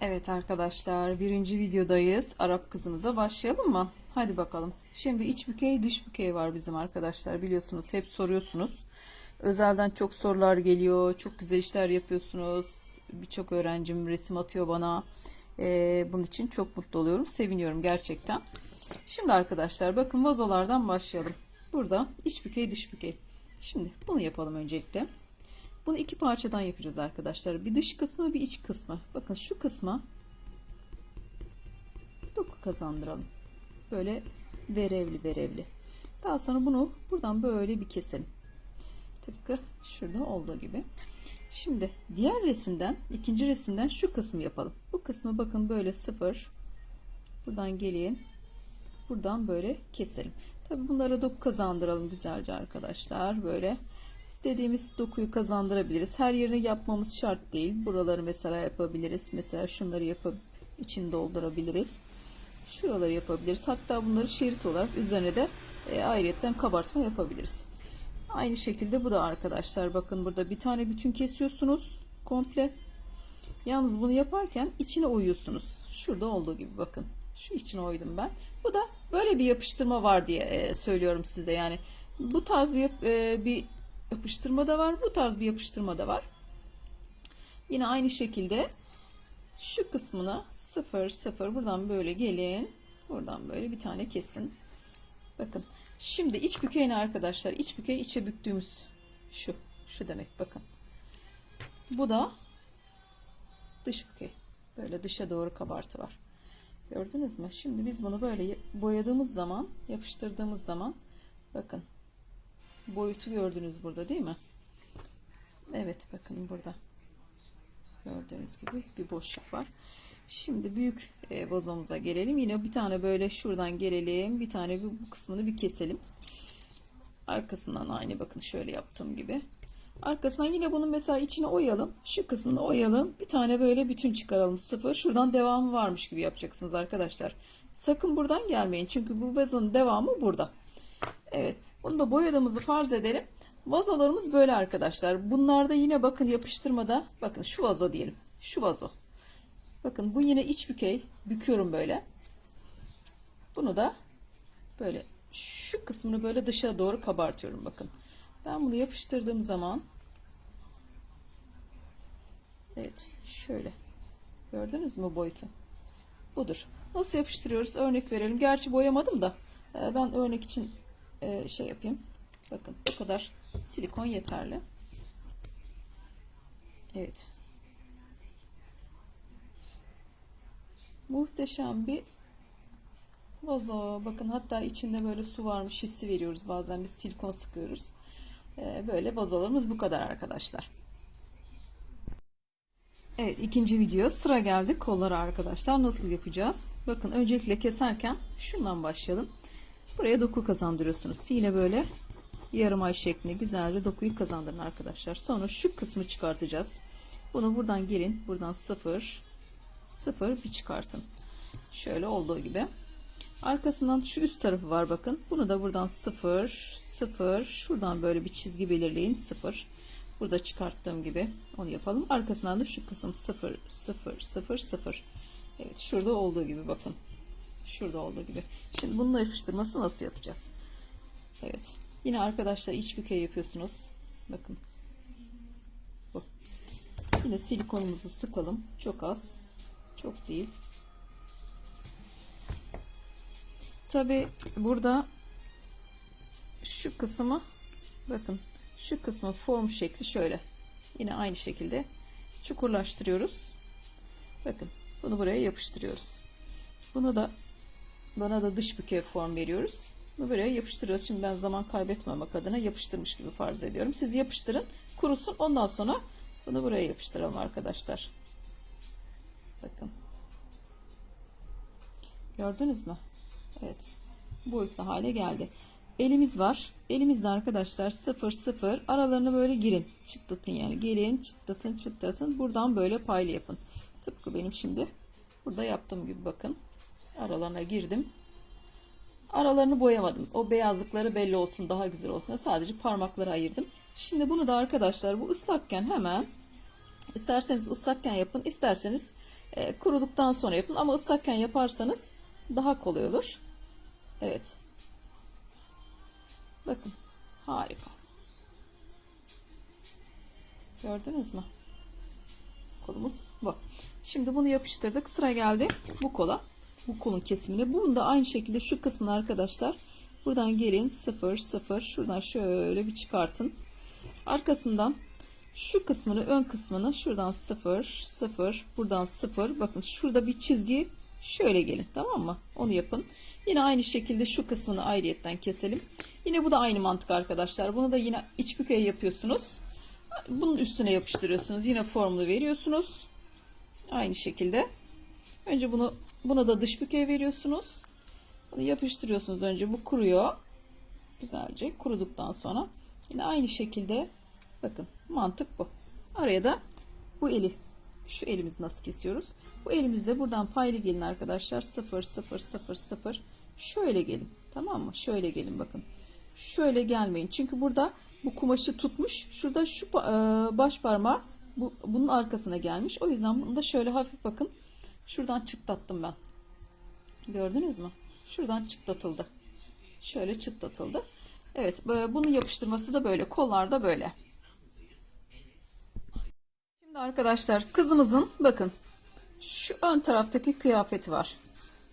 Evet arkadaşlar birinci videodayız. Arap kızımıza başlayalım mı? Hadi bakalım. Şimdi iç bükey dış bükey var bizim arkadaşlar biliyorsunuz hep soruyorsunuz. Özelden çok sorular geliyor. Çok güzel işler yapıyorsunuz. Birçok öğrencim resim atıyor bana. Ee, bunun için çok mutlu oluyorum. Seviniyorum gerçekten. Şimdi arkadaşlar bakın vazolardan başlayalım. Burada iç bükey dış bükey. Şimdi bunu yapalım öncelikle. Bunu iki parçadan yapacağız arkadaşlar. Bir dış kısmı bir iç kısmı. Bakın şu kısma doku kazandıralım. Böyle verevli verevli. Daha sonra bunu buradan böyle bir keselim. Tıpkı şurada olduğu gibi. Şimdi diğer resimden, ikinci resimden şu kısmı yapalım. Bu kısmı bakın böyle sıfır. Buradan gelin. Buradan böyle keselim. Tabi bunlara doku kazandıralım güzelce arkadaşlar. Böyle istediğimiz dokuyu kazandırabiliriz. Her yerini yapmamız şart değil. Buraları mesela yapabiliriz. Mesela şunları yapıp için doldurabiliriz. Şuraları yapabiliriz. Hatta bunları şerit olarak üzerine de e, ayrıyetten kabartma yapabiliriz. Aynı şekilde bu da arkadaşlar bakın burada bir tane bütün kesiyorsunuz komple. Yalnız bunu yaparken içine oyuyorsunuz. Şurada olduğu gibi bakın. Şu içine oydum ben. Bu da böyle bir yapıştırma var diye e, söylüyorum size. Yani bu tarz bir e, bir yapıştırma da var. Bu tarz bir yapıştırma da var. Yine aynı şekilde şu kısmına 0 0 buradan böyle gelin. Buradan böyle bir tane kesin. Bakın. Şimdi iç bükey ne arkadaşlar? İç bükey içe büktüğümüz şu. Şu demek bakın. Bu da dış bükey. Böyle dışa doğru kabartı var. Gördünüz mü? Şimdi biz bunu böyle boyadığımız zaman, yapıştırdığımız zaman bakın. Boyutu gördünüz burada değil mi? Evet bakın burada. Gördüğünüz gibi bir boşluk var. Şimdi büyük e, vazomuza gelelim. Yine bir tane böyle şuradan gelelim. Bir tane bu, kısmını bir keselim. Arkasından aynı bakın şöyle yaptığım gibi. Arkasından yine bunun mesela içine oyalım. Şu kısmını oyalım. Bir tane böyle bütün çıkaralım. Sıfır. Şuradan devamı varmış gibi yapacaksınız arkadaşlar. Sakın buradan gelmeyin. Çünkü bu vazonun devamı burada. Evet. Bunu da boyadığımızı farz edelim. Vazolarımız böyle arkadaşlar. Bunlarda yine bakın yapıştırmada bakın şu vazo diyelim. Şu vazo. Bakın bu yine iç bükey. Büküyorum böyle. Bunu da böyle şu kısmını böyle dışa doğru kabartıyorum bakın. Ben bunu yapıştırdığım zaman Evet şöyle gördünüz mü boyutu budur nasıl yapıştırıyoruz örnek verelim gerçi boyamadım da e, ben örnek için e, şey yapayım. Bakın bu kadar silikon yeterli. Evet. Muhteşem bir vazo. Bakın hatta içinde böyle su varmış hissi veriyoruz. Bazen biz silikon sıkıyoruz. Ee, böyle vazolarımız bu kadar arkadaşlar. Evet ikinci video. Sıra geldi kollara arkadaşlar. Nasıl yapacağız? Bakın öncelikle keserken şundan başlayalım. Buraya doku kazandırıyorsunuz. Yine böyle yarım ay şeklinde güzelce dokuyu kazandırın arkadaşlar. Sonra şu kısmı çıkartacağız. Bunu buradan girin. Buradan 0 0 bir çıkartın. Şöyle olduğu gibi. Arkasından şu üst tarafı var bakın. Bunu da buradan 0 0 şuradan böyle bir çizgi belirleyin 0. Burada çıkarttığım gibi onu yapalım. Arkasından da şu kısım 0 0 0 0. Evet şurada olduğu gibi bakın. Şurada olduğu gibi. Şimdi bununla yapıştırması nasıl yapacağız? Evet. Yine arkadaşlar iç bükey yapıyorsunuz. Bakın. Bu. Yine silikonumuzu sıkalım. Çok az. Çok değil. Tabi burada şu kısmı bakın şu kısmı form şekli şöyle. Yine aynı şekilde çukurlaştırıyoruz. Bakın bunu buraya yapıştırıyoruz. Bunu da bana da dış bükey form veriyoruz. Bunu buraya yapıştırıyoruz. Şimdi ben zaman kaybetmemek adına yapıştırmış gibi farz ediyorum. Siz yapıştırın, kurusun. Ondan sonra bunu buraya yapıştıralım arkadaşlar. Bakın. Gördünüz mü? Evet. Boyutlu hale geldi. Elimiz var. Elimizde arkadaşlar 0 0 aralarına böyle girin. Çıtlatın yani. Gelin çıtlatın çıtlatın. Buradan böyle paylı yapın. Tıpkı benim şimdi burada yaptığım gibi bakın. Aralarına girdim. Aralarını boyamadım. O beyazlıkları belli olsun daha güzel olsun. Sadece parmakları ayırdım. Şimdi bunu da arkadaşlar bu ıslakken hemen İsterseniz ıslakken yapın, isterseniz e, kuruduktan sonra yapın ama ıslakken yaparsanız daha kolay olur. Evet. Bakın. Harika. Gördünüz mü? Kolumuz bu. Şimdi bunu yapıştırdık. Sıra geldi bu kola. Bu kolun kesimine. Bunu da aynı şekilde şu kısmını arkadaşlar buradan gelin 0 0 şuradan şöyle bir çıkartın. Arkasından şu kısmını ön kısmını şuradan 0 0 buradan 0 bakın şurada bir çizgi şöyle gelin tamam mı? Onu yapın. Yine aynı şekilde şu kısmını ayrıyetten keselim. Yine bu da aynı mantık arkadaşlar. Bunu da yine iç bükey yapıyorsunuz. Bunun üstüne yapıştırıyorsunuz. Yine formunu veriyorsunuz. Aynı şekilde. Önce bunu buna da dış bükey veriyorsunuz. Bunu yapıştırıyorsunuz. Önce bu kuruyor. Güzelce kuruduktan sonra yine aynı şekilde bakın mantık bu. Araya da bu eli şu elimizi nasıl kesiyoruz? Bu elimizde buradan paylı gelin arkadaşlar. 0 0 0 0 şöyle gelin. Tamam mı? Şöyle gelin bakın. Şöyle gelmeyin. Çünkü burada bu kumaşı tutmuş. Şurada şu baş parmağı bu, bunun arkasına gelmiş. O yüzden bunu da şöyle hafif bakın. Şuradan çıtlattım ben. Gördünüz mü? Şuradan çıtlatıldı. Şöyle çıtlatıldı. Evet, bunun yapıştırması da böyle. Kollar da böyle. Şimdi arkadaşlar kızımızın bakın şu ön taraftaki kıyafeti var.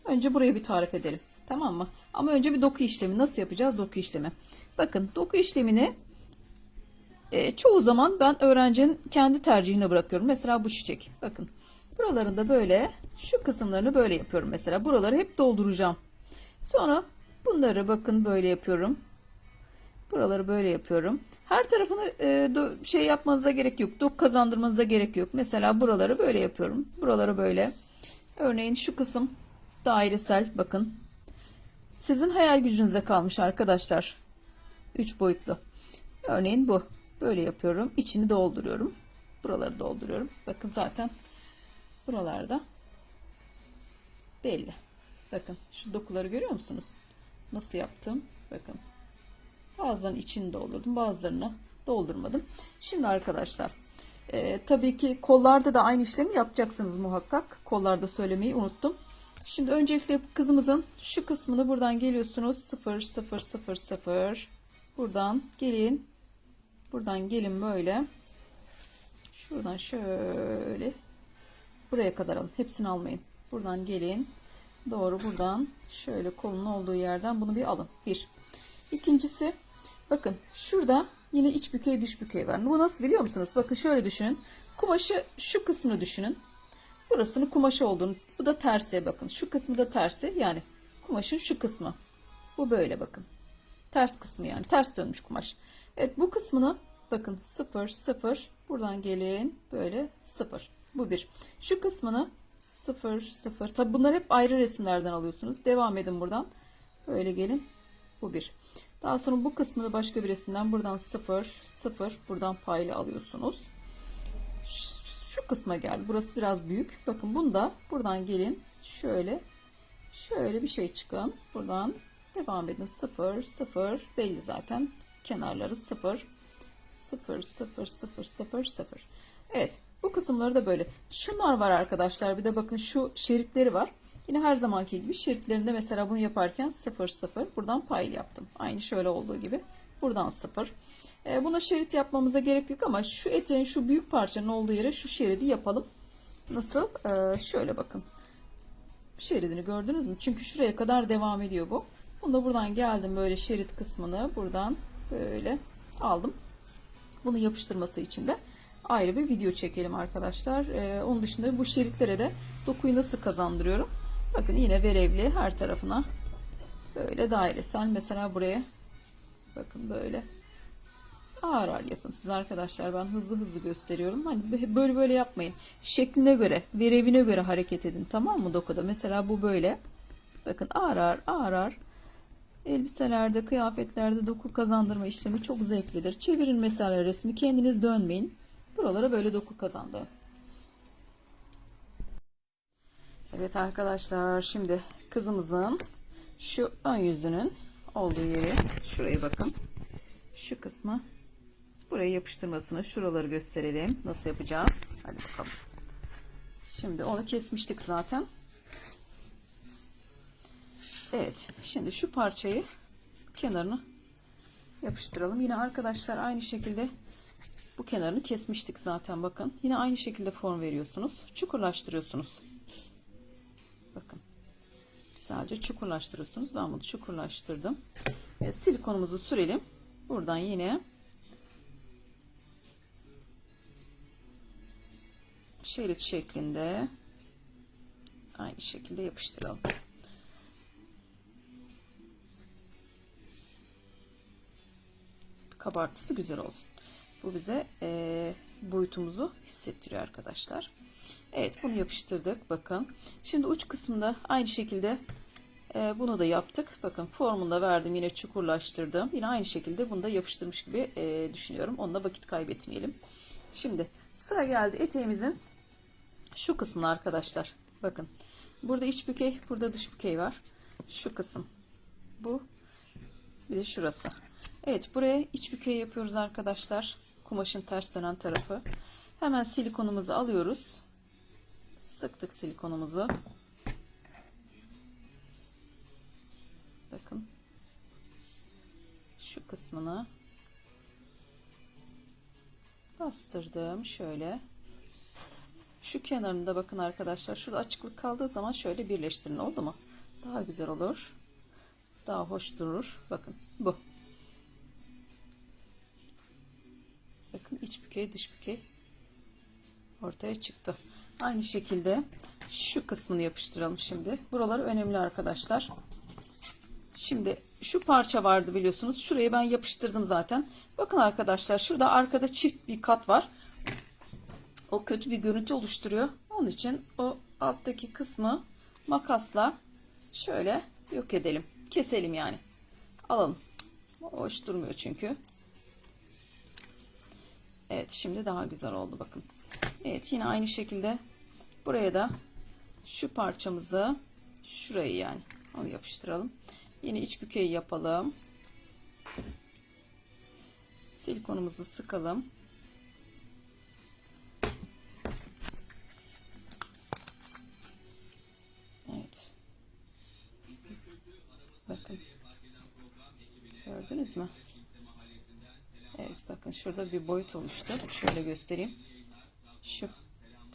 Önce burayı bir tarif edelim. Tamam mı? Ama önce bir doku işlemi. Nasıl yapacağız doku işlemi? Bakın doku işlemini e, çoğu zaman ben öğrencinin kendi tercihine bırakıyorum. Mesela bu çiçek. Bakın buralarında böyle şu kısımlarını böyle yapıyorum mesela. Buraları hep dolduracağım. Sonra bunları bakın böyle yapıyorum. Buraları böyle yapıyorum. Her tarafını e, do- şey yapmanıza gerek yok. Dok kazandırmanıza gerek yok. Mesela buraları böyle yapıyorum. Buraları böyle. Örneğin şu kısım dairesel bakın. Sizin hayal gücünüze kalmış arkadaşlar. 3 boyutlu. Örneğin bu. Böyle yapıyorum. İçini dolduruyorum. Buraları dolduruyorum. Bakın zaten buralarda belli. Bakın şu dokuları görüyor musunuz? Nasıl yaptım? Bakın. Bazılarının içini doldurdum. Bazılarını doldurmadım. Şimdi arkadaşlar e, tabii ki kollarda da aynı işlemi yapacaksınız muhakkak. Kollarda söylemeyi unuttum. Şimdi öncelikle kızımızın şu kısmını buradan geliyorsunuz. 0 0 0 0 buradan gelin. Buradan gelin böyle. Şuradan şöyle buraya kadar alın. Hepsini almayın. Buradan gelin. Doğru buradan şöyle kolun olduğu yerden bunu bir alın. Bir. İkincisi bakın şurada yine iç bükey dış bükey var. Bu nasıl biliyor musunuz? Bakın şöyle düşünün. Kumaşı şu kısmını düşünün. Burasının kumaşı olduğunu. Bu da tersi bakın. Şu kısmı da tersi. Yani kumaşın şu kısmı. Bu böyle bakın. Ters kısmı yani. Ters dönmüş kumaş. Evet bu kısmını bakın 0 0 buradan gelin böyle 0. Bu bir. Şu kısmını 0 0. Tabi bunlar hep ayrı resimlerden alıyorsunuz. Devam edin buradan. Böyle gelin. Bu bir. Daha sonra bu kısmını başka bir resimden buradan 0 0 buradan paylı alıyorsunuz. Şu kısma geldi. Burası biraz büyük. Bakın bunda buradan gelin. Şöyle şöyle bir şey çıkın. Buradan devam edin. 0 0 belli zaten. Kenarları 0 0 0 0 0 0. Evet. Bu kısımları da böyle. Şunlar var arkadaşlar. Bir de bakın şu şeritleri var. Yine her zamanki gibi şeritlerinde mesela bunu yaparken 0 0 buradan paylı yaptım. Aynı şöyle olduğu gibi. Buradan 0. E, buna şerit yapmamıza gerek yok ama şu eteğin şu büyük parçanın olduğu yere şu şeridi yapalım. Nasıl? E, şöyle bakın. Şeridini gördünüz mü? Çünkü şuraya kadar devam ediyor bu. Bunu da buradan geldim böyle şerit kısmını buradan böyle aldım. Bunu yapıştırması için de ayrı bir video çekelim arkadaşlar. Ee, onun dışında bu şeritlere de dokuyu nasıl kazandırıyorum? Bakın yine verevli her tarafına böyle dairesel mesela buraya bakın böyle ağır ağır yapın siz arkadaşlar. Ben hızlı hızlı gösteriyorum. Hani böyle böyle yapmayın. Şekline göre verevine göre hareket edin tamam mı dokuda? Mesela bu böyle. Bakın ağır ağır ağır ağır. Elbiselerde kıyafetlerde doku kazandırma işlemi çok zevklidir. Çevirin mesela resmi kendiniz dönmeyin buralara böyle doku kazandı Evet arkadaşlar şimdi kızımızın şu ön yüzünün olduğu yeri şuraya bakın şu kısmı buraya yapıştırmasını şuraları gösterelim nasıl yapacağız Hadi bakalım. Şimdi onu kesmiştik zaten. Evet. Şimdi şu parçayı kenarını yapıştıralım. Yine arkadaşlar aynı şekilde bu kenarını kesmiştik zaten bakın. Yine aynı şekilde form veriyorsunuz. Çukurlaştırıyorsunuz. Bakın. Güzelce çukurlaştırıyorsunuz. Ben bunu çukurlaştırdım. Ve silikonumuzu sürelim. Buradan yine şerit şeklinde aynı şekilde yapıştıralım. Kabartısı güzel olsun. Bu bize e, boyutumuzu hissettiriyor arkadaşlar. Evet bunu yapıştırdık. Bakın. Şimdi uç kısmında aynı şekilde e, bunu da yaptık. Bakın formunu da verdim. Yine çukurlaştırdım. Yine aynı şekilde bunu da yapıştırmış gibi e, düşünüyorum. Onunla vakit kaybetmeyelim. Şimdi sıra geldi eteğimizin şu kısmına arkadaşlar. Bakın. Burada iç bükey, burada dış bükey var. Şu kısım. Bu. Bir de şurası. Evet buraya iç bükey yapıyoruz arkadaşlar. Kumaşın ters dönen tarafı. Hemen silikonumuzu alıyoruz. Sıktık silikonumuzu. Bakın. Şu kısmını bastırdım. Şöyle. Şu kenarında bakın arkadaşlar. Şurada açıklık kaldığı zaman şöyle birleştirin. Oldu mu? Daha güzel olur. Daha hoş durur. Bakın bu. Bakın iç bükey dış bükey ortaya çıktı. Aynı şekilde şu kısmını yapıştıralım şimdi. Buralar önemli arkadaşlar. Şimdi şu parça vardı biliyorsunuz. Şurayı ben yapıştırdım zaten. Bakın arkadaşlar şurada arkada çift bir kat var. O kötü bir görüntü oluşturuyor. Onun için o alttaki kısmı makasla şöyle yok edelim. Keselim yani. Alalım. Hoş durmuyor çünkü. Evet şimdi daha güzel oldu bakın. Evet yine aynı şekilde buraya da şu parçamızı şurayı yani onu yapıştıralım. Yine iç bükeyi yapalım. Silikonumuzu sıkalım. Evet. Bakın. Gördünüz mü? Şurada bir boyut oluştu. Şöyle göstereyim. Şu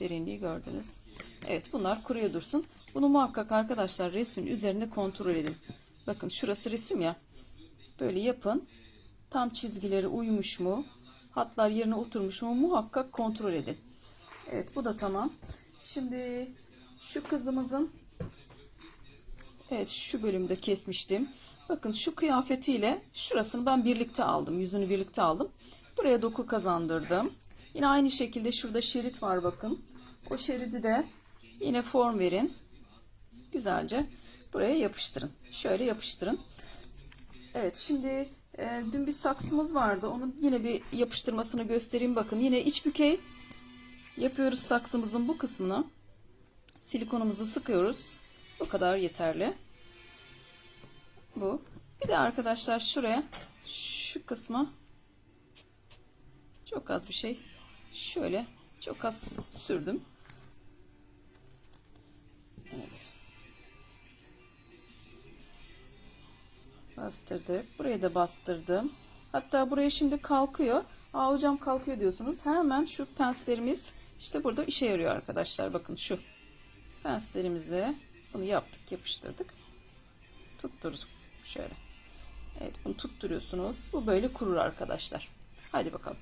derinliği gördünüz. Evet bunlar kuruyor dursun. Bunu muhakkak arkadaşlar resmin üzerinde kontrol edin. Bakın şurası resim ya. Böyle yapın. Tam çizgileri uymuş mu? Hatlar yerine oturmuş mu? Muhakkak kontrol edin. Evet bu da tamam. Şimdi şu kızımızın Evet şu bölümde kesmiştim. Bakın şu kıyafetiyle şurasını ben birlikte aldım. Yüzünü birlikte aldım. Buraya doku kazandırdım. Yine aynı şekilde şurada şerit var bakın. O şeridi de yine form verin. Güzelce buraya yapıştırın. Şöyle yapıştırın. Evet şimdi e, dün bir saksımız vardı. Onun yine bir yapıştırmasını göstereyim. Bakın yine iç bükey yapıyoruz saksımızın bu kısmını. Silikonumuzu sıkıyoruz. Bu kadar yeterli. Bu. Bir de arkadaşlar şuraya şu kısma çok az bir şey şöyle çok az sürdüm. Evet. Bastırdık. Burayı da bastırdım. Hatta buraya şimdi kalkıyor. Aa hocam kalkıyor diyorsunuz. Hemen şu penslerimiz işte burada işe yarıyor arkadaşlar. Bakın şu penslerimizi bunu yaptık, yapıştırdık. Tutturuz şöyle. Evet bunu tutturuyorsunuz. Bu böyle kurur arkadaşlar. Hadi bakalım.